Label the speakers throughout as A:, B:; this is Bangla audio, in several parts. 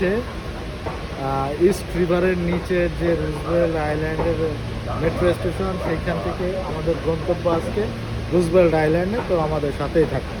A: হচ্ছে ইস্ট রিভারের নিচে যে রুজবেল আইল্যান্ডের মেট্রো স্টেশন সেইখান থেকে আমাদের গন্তব্য আজকে রুজবেল্ট আইল্যান্ডে তো আমাদের সাথেই থাকুন।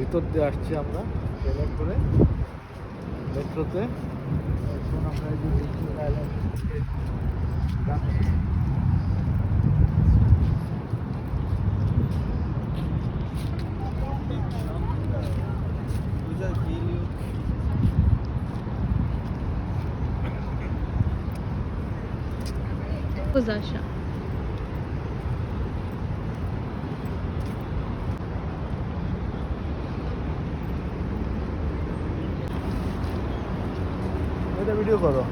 A: ভিতর দিয়ে আসছি আমরা ট্রেনে করে মেট্রোতে এখন আমরা এই যে যাচ্ছি
B: Kız
A: aşağı. ভিডিও করো।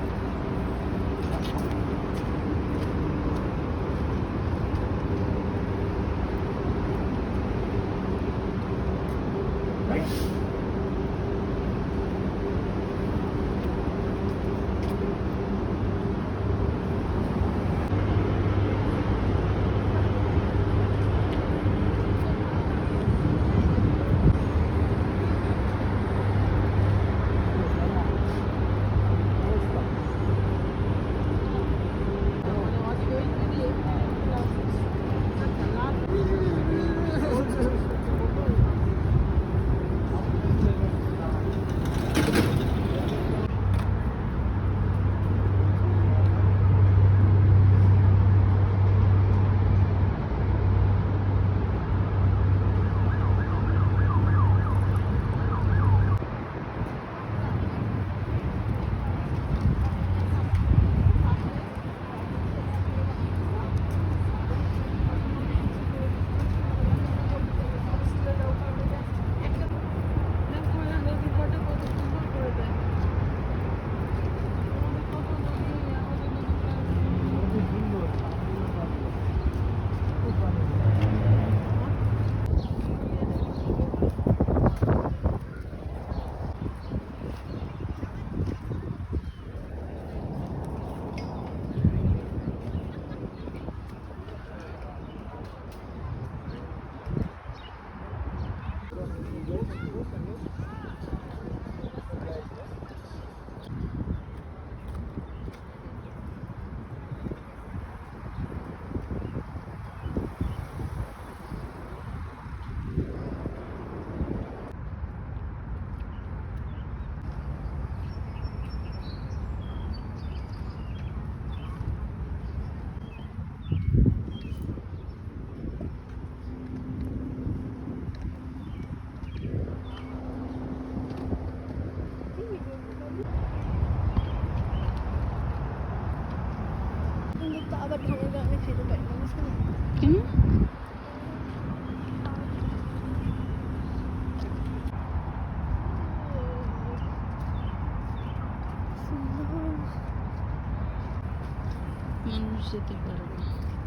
C: Дуже гарно.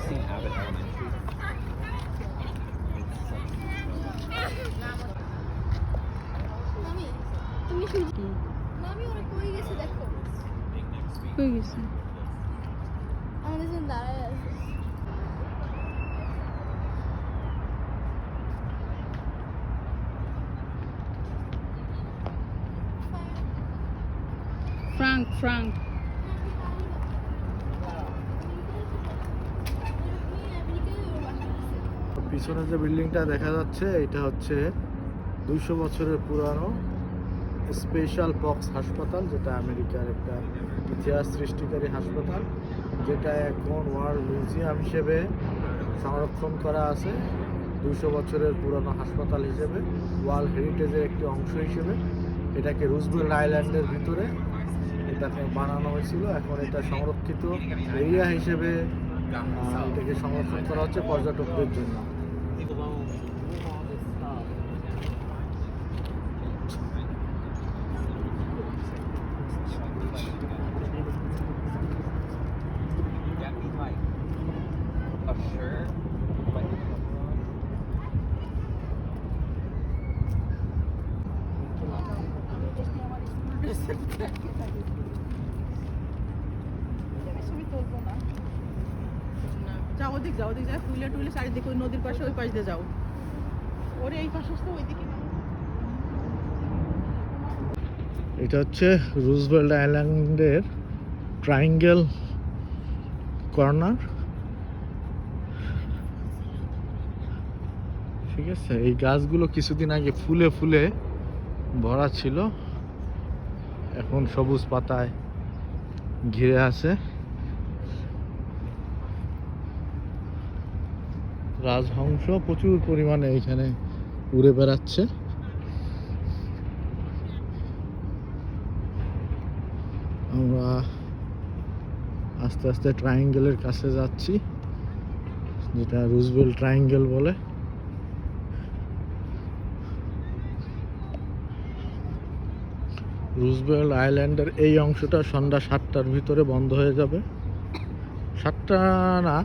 C: just seen Abbott Elementary.
B: see. গেছে আমাদের জন্য দাঁড়ায়
D: আছে Frank, Frank.
A: পিছনে যে বিল্ডিংটা দেখা যাচ্ছে, এটা হচ্ছে দুইশো বছরের পুরানো স্পেশাল পক্স হাসপাতাল, যেটা আমেরিকার একটা ইতিহাস সৃষ্টিকারী হাসপাতাল, যেটা এখন ওয়ার্ল্ড মিউজিয়াম হিসেবে সংরক্ষণ করা আছে। দুইশো বছরের পুরানো হাসপাতাল হিসেবে, ওয়ার্ল্ড হেরিটেজের একটি অংশ হিসেবে। এটাকে রুজবেল আইল্যান্ডের ভিতরে এটাকে বানানো হয়েছিল। এখন এটা সংরক্ষিত এরিয়া হিসেবে এটাকে সংরক্ষণ করা হচ্ছে পর্যটকদের জন্য।
D: যাও ওদিক যাও ওদিক যাও। টুইলে টুইলে চারিদিকে ওই নদীর পাশে, ওই পাশ দিয়ে যাও। ওরে, এই পাশে আসতে ওইদিকে
A: এটা হচ্ছে রুজভেল্ট আইল্যান্ডের ট্রায়াঙ্গেল কর্নার। ঠিক আছে, এই গাছগুলো কিছুদিন আগে ফুলে ফুলে ভরা ছিল। এখন সবুজ পাতায় ঘিরে আছে। রাজহংস প্রচুর পরিমাণে এখানে উড়ে বেড়াচ্ছে। আমরা আস্তে আস্তে ট্রায়াঙ্গেলের কাছে যাচ্ছি, যেটা রুজবেল ট্রায়াঙ্গেল বলে। রুজবেল আইল্যান্ডের এই অংশটা সন্ধ্যা সাতটার ভিতরে বন্ধ হয়ে যাবে। সাতটা না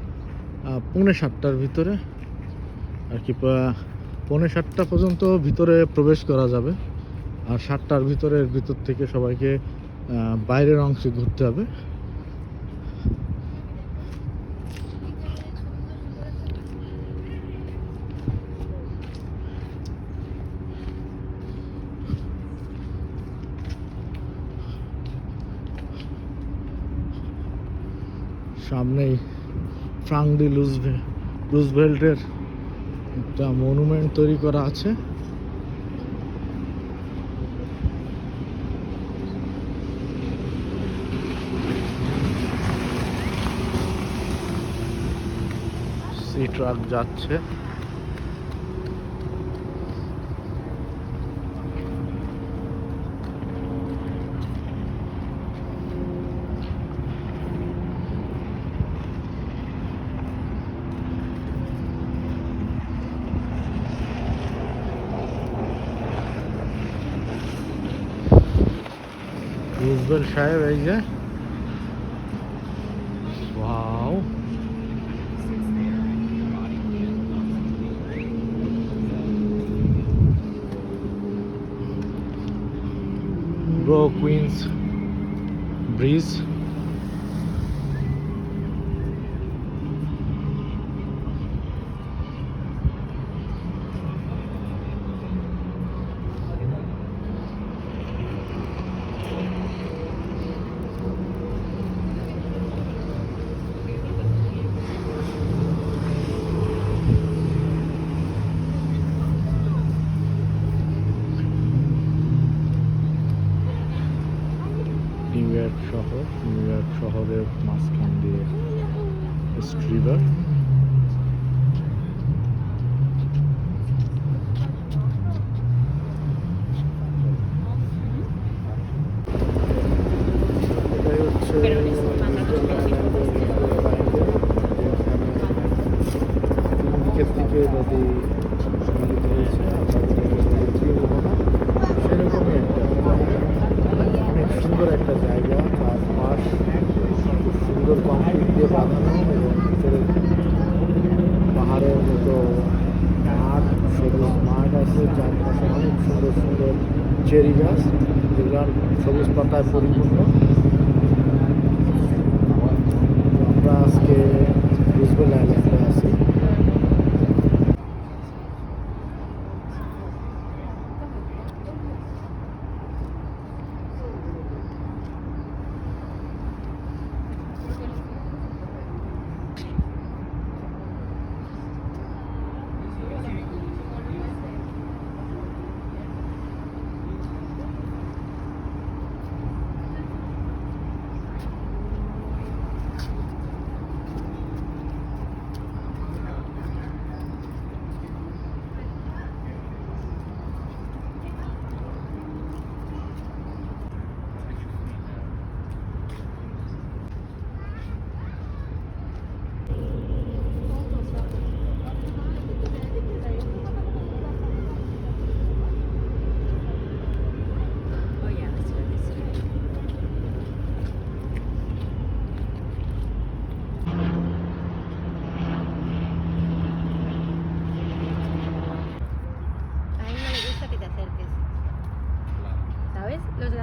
A: পৌনে সাতটার ভিতরে। আর কি পৌনে সাতটা পর্যন্ত ভিতরে প্রবেশ করা যাবে। আর সাতটার ভিতরে ভিতর থেকে সবাইকে বাইরের অংশে ঘুরতে হবে। সামনেই ফ্রাংডি লুজভে লুজভেল্টের একটা মনুমেন্ট তৈরি করা আছে। সি ট্রাক যাচ্ছে। রুজবেল সাহেব এই যে wow bro Queens bridge New York শহর নিউ ইয়র্ক শহরের মাঝখান দিয়ে স্ট্রিভার এটাই হচ্ছে তিন দিকের থেকে নদী মিলিত হয়েছে সেরকমই একটা অনেক সুন্দর একটা জায়গা আর পাশ খুব সুন্দর কংক্রিট দিয়ে বাঁধানো এবং ভিতরে পাহাড়ের মতো মাঠ সবুজ মাঠ আছে চারপাশে অনেক সুন্দর সুন্দর চেরি গাছ যেগুলো সবুজ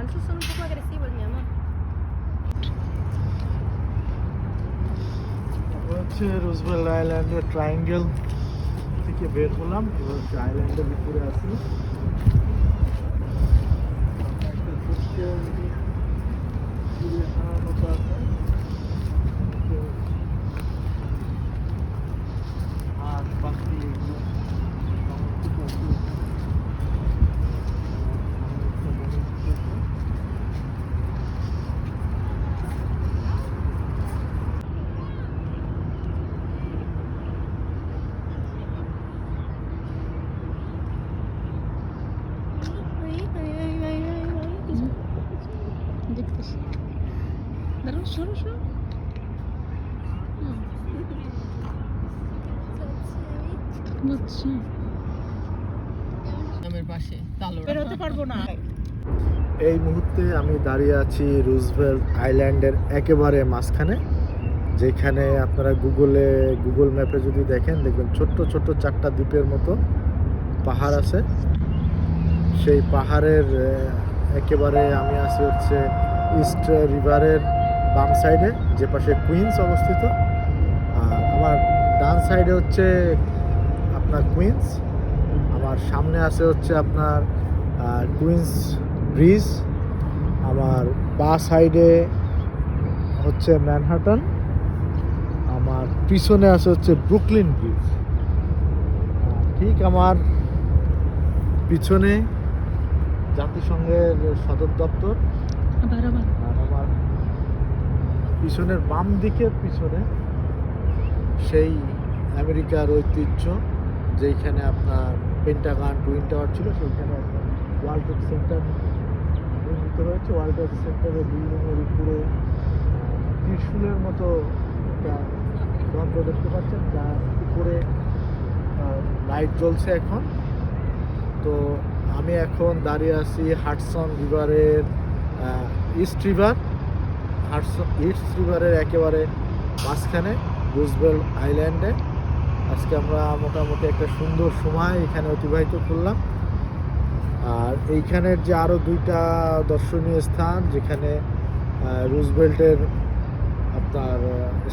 A: anzi sono un poco aggressivo il mio amore. হচ্ছে রোজবেল আইল্যান্ডের ট্রায়াঙ্গেল থেকে বের হলাম এবার হচ্ছে আইল্যান্ডের ভিতরে আসি একটা
B: আচ্ছা
D: নামের পাশে বেরোতে পারব না।
A: এই মুহূর্তে আমি দাঁড়িয়ে আছি রুজভেল্ট আইল্যান্ডের একেবারে মাঝখানে যেখানে আপনারা গুগলে গুগল ম্যাপে যদি দেখেন দেখবেন ছোট্ট ছোট্ট চারটা দ্বীপের মতো পাহাড় আছে। সেই পাহাড়ের একেবারে আমি আছি হচ্ছে ইস্ট রিভারের বাম সাইডে যে পাশে কুইন্স অবস্থিত। আর আমার ডান সাইডে হচ্ছে আপনার কুইন্স আমার সামনে আছে হচ্ছে আপনার কুইন্স ব্রিজ আমার বা সাইডে হচ্ছে ম্যানহাটন আমার পিছনে আছে হচ্ছে ব্রুকলিন ব্রিজ। ঠিক আমার পিছনে জাতিসংঘের সদর দপ্তর আর আমার পিছনের বাম দিকের পিছনে সেই আমেরিকার ঐতিহ্য। যেইখানে আপনার পেন্টাগান টুইন টাওয়ার ছিল, সেইখানে ওয়ার্ল্ড ট্রেড সেন্টার নির্মিত হয়েছে। ওয়ার্ল্ড ট্রেড সেন্টারের বিল্ডিংয়ের উপরে ত্রিশুলের মতো একটা যন্ত্র দেখতে পাচ্ছেন, যার উপরে লাইট জ্বলছে এখন। তো আমি এখন দাঁড়িয়ে আছি হাটসন রিভারের ইস্ট রিভার হাটসন ইস্ট রিভারের একেবারে মাঝখানে রুজবেল আইল্যান্ডে আজকে আমরা মোটামুটি একটা সুন্দর সময় এখানে অতিবাহিত করলাম। আর এইখানের যে আরও দুইটা দর্শনীয় স্থান, যেখানে রুজবেল্টের আপনার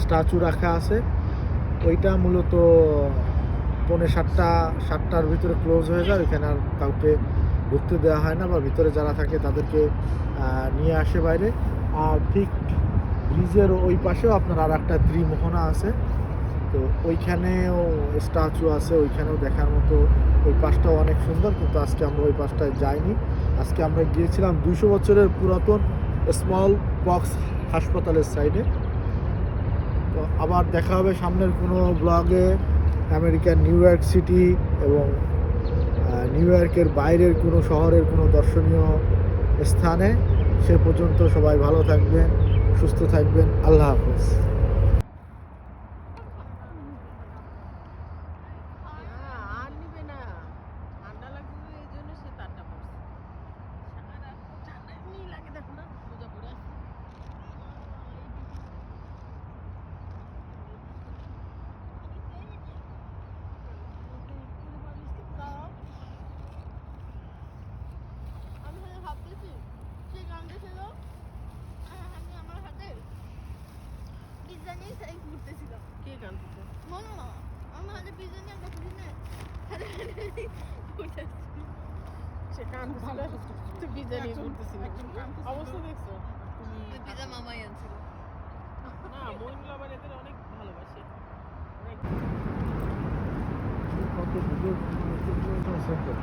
A: স্ট্যাচু রাখা আছে, ওইটা মূলত পৌনে সাতটা, সাতটার ভিতরে ক্লোজ হয়ে যায়। ওইখানে আর কাউকে ঢুকতে দেওয়া হয় না বা ভিতরে যারা থাকে তাদেরকে নিয়ে আসে বাইরে। আর ঠিক ব্রিজের ওই পাশেও আপনার আর একটা ত্রিমোহনা আছে। তো ওইখানেও স্ট্যাচু আছে, ওইখানেও দেখার মতো ওই পাশটাও অনেক সুন্দর, কিন্তু আজকে আমরা ওই পাশটায় যাইনি। আজকে আমরা গিয়েছিলাম দুশো বছরের পুরাতন স্মল বক্স হাসপাতালের সাইডে তো আবার দেখা হবে সামনের কোনো ব্লগে আমেরিকার নিউ ইয়র্ক সিটি এবং নিউ ইয়র্কের বাইরের কোনো শহরের কোনো দর্শনীয় স্থানে। সে পর্যন্ত সবাই ভালো থাকবেন, সুস্থ থাকবেন। আল্লাহ হাফেজ
D: আর নিবে না ঠান্ডা লাগছে এই জন্য সে তারটা পড়ছে সারা ঠান্ডা এমনি লাগে দেখো না মোজা পরে আছে।
B: আমি হয়তো ভাবতেছি সেই গানটা ছিল আহ, আমি আমার হাতে পিজ্জা নিয়ে সেই ঘুরতেছিলাম
D: কে কাঁদতেছে
B: মনে না আমার হাতে পিজ্জা নিয়ে একটা ঘুরি না হাতে ঘুরতেছি
D: সে কাঁদতেছিল তো পিজা নিয়ে ঘুরতেছিল অবস্থা দেখছ তুমি
B: পিজ্জা মামাই আনছিল
D: না মহিলা আবার এদের অনেক ভালোবাসে অনেক
A: কত ভিডিও সেন্টার